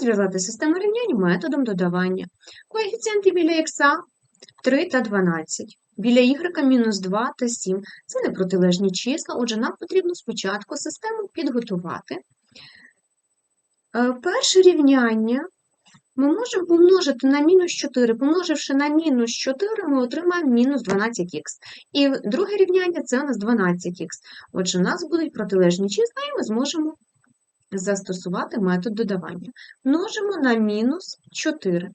Розв'язати систему рівнянь методом додавання. Коефіцієнти біля х 3 та 12. Біля y мінус 2 та 7. Це не протилежні числа, отже, нам потрібно спочатку систему підготувати. Е, Перше рівняння ми можемо помножити на мінус 4. Помноживши на мінус 4, ми отримаємо мінус 12х. І друге рівняння це у нас 12х. Отже, у нас будуть протилежні числа, і ми зможемо застосувати метод додавання. Множимо на мінус 4.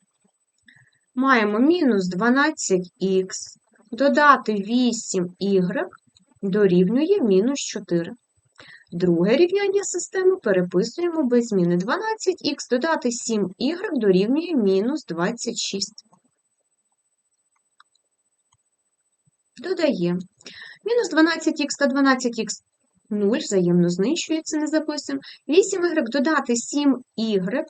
Маємо мінус 12х, додати 8y дорівнює мінус 4. Друге рівняння системи переписуємо без зміни. 12х додати 7y дорівнює мінус 26. Додаємо. Мінус 12х та 12х 0, взаємно знищується, не записуємо. 8y додати 7y,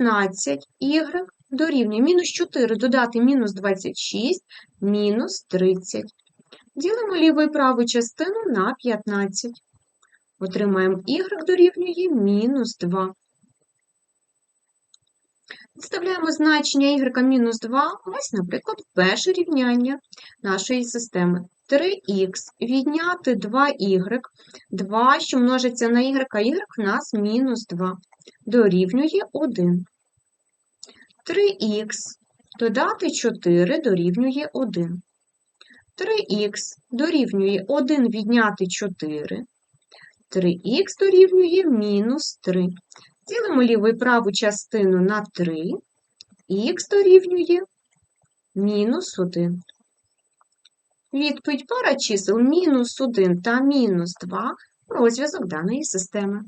15y дорівнює мінус 4 додати мінус 26, мінус 30. Ділимо ліву і праву частину на 15. Отримаємо y дорівнює мінус 2. Підставляємо значення y мінус 2. Ось, наприклад, перше рівняння нашої системи. 3х відняти 2y. 2, що множиться на y, а y в нас мінус 2. Дорівнює 1. 3х додати 4 дорівнює 1. 3х дорівнює 1 відняти 4. 3х дорівнює мінус 3. Ділимо ліву і праву частину на 3, х дорівнює мінус 1. Відповідь пара чисел мінус 1 та мінус 2 розв'язок даної системи.